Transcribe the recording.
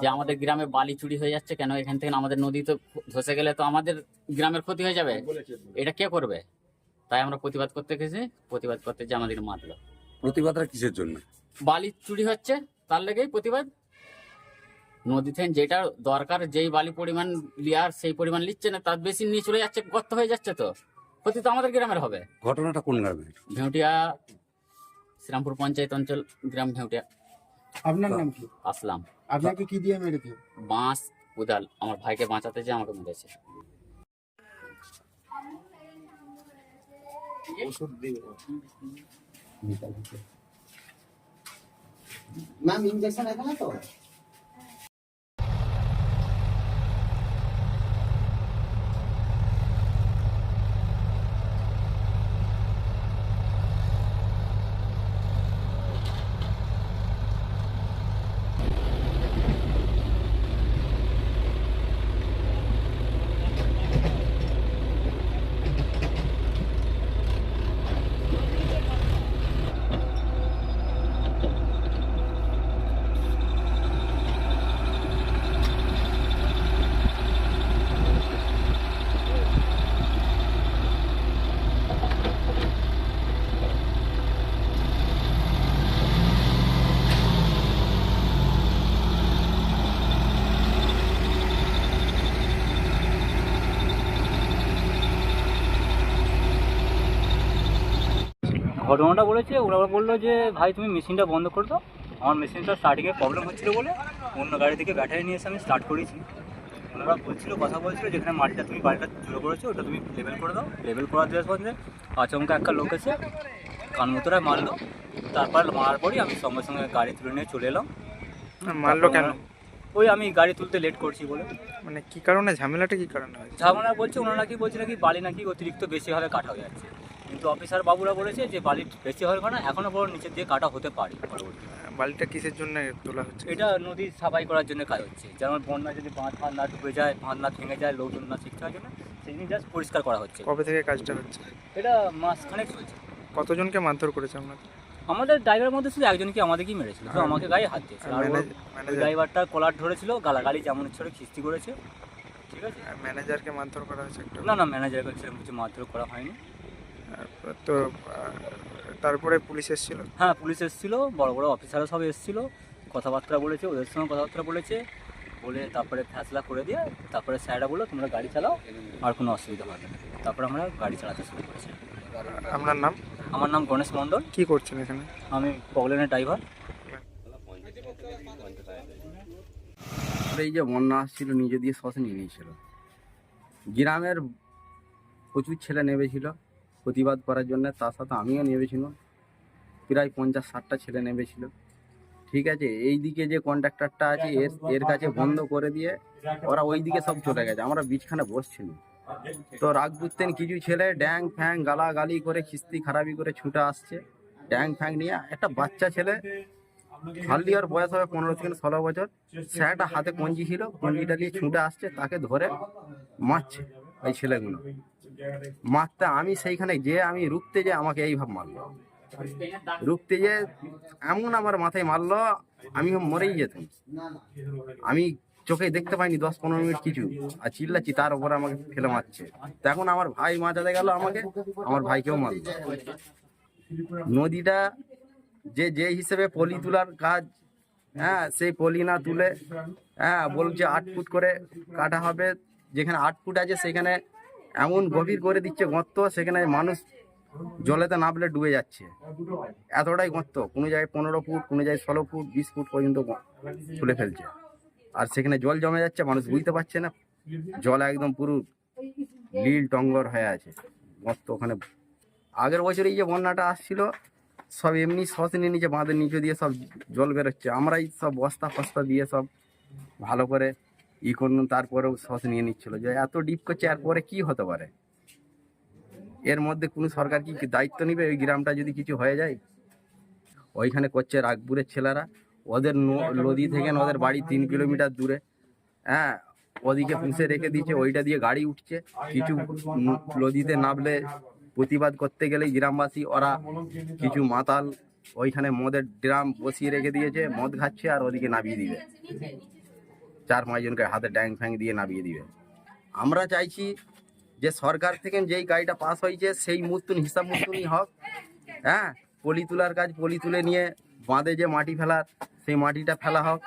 যে আমাদের গ্রামে বালি চুরি হয়ে যাচ্ছে কেন এখান থেকে আমাদের নদীতে ধসে গেলে তো আমাদের গ্রামের ক্ষতি হয়ে যাবে? এটা কে করবে? তাই আমরা প্রতিবাদ করতে গেছি প্রতিবাদ করতে যে আমাদের মারলো। প্রতিবাদটা কিসের জন্য? বালি চুরি হচ্ছে তার লেগেই প্রতিবাদ। নদী থেকে যেটা দরকার যেই বালি পরিমাণ লিয়ার সেই পরিমাণ নিচ্ছে না তার বেশি নিয়ে চলে যাচ্ছে গর্ত হয়ে যাচ্ছে তো। ক্ষতি তো আমাদের গ্রামের হবে। ঘটনাটা কোন গ্রামে ভেউটিয়া শ্রীরামপুর পঞ্চায়েত অঞ্চল গ্রাম ভেউটিয়া আপনার নাম কি? আসলাম। আপনাকে কি দিয়ে মেরেছে? বাঁশ উদাল আমার ভাইকে বাঁচাতে যে আমাকে মেরেছে। ওষুধ দিয়ে। Ma'am, injection na ka to. ঘটনাটা বলেছে ওরা বলল যে ভাই তুমি মেশিনটা বন্ধ করে দাও। আমার মেশিনটা স্টার্টিংয়ে প্রবলেম হচ্ছিল বলে অন্য গাড়ি থেকে ব্যাটারি নিয়ে এসে আমি স্টার্ট করেছি। ওনারা বলছিল কথা বলছিল যেখানে মাটিটা তুমি বাড়িটা জুড়ে করেছ ওটা তুমি লেভেল করে দাও। লেভেল করা দেওয়ার পরে আচমকা একটা লোক এসে কান কানমতোরায় মারলো। তারপর মারার পরই আমি সঙ্গে সঙ্গে গাড়ি তুলে নিয়ে চলে এলাম। মারলো কেন? ওই আমি গাড়ি তুলতে লেট করছি বলে। মানে কি কারণে? ঝামেলাটা কি কারণে হয়েছে ঝামেলা বলছে ওনারা নাকি বলছে নাকি বালি নাকি অতিরিক্ত বেশিভাবে কাটা হয়ে যাচ্ছে। কিন্তু অফিসার বাবুরা বলেছে যে বালি বেশি হবে না এখনও বড় নিচের দিয়ে কাটা হতে পারে বালিটা কিসের জন্য তোলা হচ্ছে? এটা নদী সাফাই করার জন্য কাজ হচ্ছে। যেমন বন্যা যদি বাঁধ ফাঁধ না ডুবে যায় বাঁধ না ভেঙে যায় লোকজন না শিখতে হয় জন্য সেই জিনিস জাস্ট পরিষ্কার করা হচ্ছে। কবে থেকে কাজটা হচ্ছে? এটা মাসখানেক চলছে। কতজনকে মারধর করেছে আপনাকে আমাদের ড্রাইভারের মধ্যে শুধু একজনকে আমাদেরকেই মেরেছিল তো আমাকে গায়ে হাত দিয়েছিল। আর ম্যানেজার? ড্রাইভারটা কলার ধরেছিল গালাগালি যেমন ইচ্ছে করে খিস্তি করেছে ঠিক আছে? ম্যানেজারকে মারধর করা হয়েছে না না ম্যানেজারকে কাছে সেরকম কিছু মারধর করা হয়নি। তো তারপরে পুলিশ এসেছিল? হ্যাঁ পুলিশ এসেছিল বড় বড় অফিসাররা সব এসেছিল। কথাবার্তা বলেছে ওদের সঙ্গে কথাবার্তা বলেছে। বলে তারপরে ফ্যাসলা করে দিয়ে তারপরে স্যাররা বলল তোমরা গাড়ি চালাও আর কোনো অসুবিধা হবে না। তারপরে আমরা গাড়ি চালাতে শুরু করেছি। আপনার নাম? আমার নাম গণেশ মণ্ডল। কি করছেন এখানে? আমি পগলেনের ড্রাইভার। এই যে বন্যা আসছিল নিজে দিয়ে শ্বাস নিয়ে নিয়েছিল। গ্রামের প্রচুর ছেলে নেমেছিল। প্রতিবাদ করার জন্য তার সাথে আমিও নেমেছিলাম। প্রায় পঞ্চাশ ষাটটা ছেলে নেমেছিল। ঠিক আছে এই দিকে যে কন্ট্রাক্টরটা আছে এর এর কাছে বন্ধ করে দিয়ে ওরা ওই দিকে সব চলে গেছে। আমরা বিছখানে বসছিলাম। তো রাগ বুঝতেন কিছু ছেলে ড্যাং ফ্যাং গালাগালি করে খিস্তি খারাপি করে ছুটে আসছে। ড্যাং ফ্যাং নিয়ে একটা বাচ্চা ছেলে হার্লি ওর বয়স হবে পনেরো থেকে ষোলো বছর। সে একটা হাতে কঞ্জি ছিল কঞ্জিটা দিয়ে ছুটে আসছে তাকে ধরে মারছে ওই ছেলেগুলো। মারতে আমি সেইখানে যে আমি রুখতে যে আমাকে এইভাবে মারলো। রুখতে যে এমন আমার মাথায় মারলো, আমি মরেই যেতাম। আমি চোখে দেখতে পাইনি দশ পনেরো মিনিট কিছু, আর চিল্লাচ্ছি, তার উপরে আমাকে ফেলে মারছে। তখন আমার ভাই মাঝাতে গেল আমাকে, আমার ভাইকেও মারল। নদীটা যে যে হিসেবে পলি তোলার কাজ হ্যাঁ সেই পলি না তুলে হ্যাঁ বলছে আট ফুট করে কাটা হবে, যেখানে আট ফুট আছে, সেখানে এমন গভীর করে দিচ্ছে গর্ত, সেখানে মানুষ জলেতে নামলে ডুবে যাচ্ছে। এতটাই গর্ত, কোনো জায়গায় পনেরো ফুট, কোনো জায়গায় ষোলো ফুট, বিশ ফুট পর্যন্ত তুলে ফেলছে। আর সেখানে জল জমে যাচ্ছে, মানুষ বুঝতে পারছে না। জল একদম পুরো লীল টঙ্গর হয়ে আছে। গর্ত ওখানে আগের বছর এই যে বন্যাটা আসছিল, সব এমনি সস নিয়ে নিচে, বাঁধের নিচে দিয়ে সব জল বেরোচ্ছে। আমরাই সব বস্তা ফস্তা দিয়ে সব ভালো করে ই করুন, তারপরেও সস নিয়ে নিচ্ছিল। যে এত ডিপ করছে এরপরে কি হতে পারে? এর মধ্যে কোনো সরকার কি দায়িত্ব নিবে? ওই গ্রামটা যদি কিছু হয়ে যায়? ওইখানে করছে রাগপুরের ছেলেরা। ওদের নদী থেকে ওদের বাড়ি তিন কিলোমিটার দূরে। হ্যাঁ ওদিকে পুষে রেখে দিয়েছে, ওইটা দিয়ে গাড়ি উঠছে। কিছু নদীতে নামলে প্রতিবাদ করতে গেলে গ্রামবাসী, ওরা কিছু মাতাল, ওইখানে মদের ড্রাম বসিয়ে রেখে দিয়েছে, মদ খাচ্ছে আর ওদিকে নামিয়ে দিবে। চার পাঁচজনকে হাতে ট্যাঙ্ক ফ্যাং দিয়ে নামিয়ে দিবে। আমরা চাইছি যে সরকার থেকে যেই গাড়িটা পাস হয়েছে, সেই মতন, হিসাব মতনই হোক হ্যাঁ? পলি তোলার কাজ পলি তুলে নিয়ে বাঁধে যে মাটি ফেলার, সেই মাটিটা ফেলা হোক।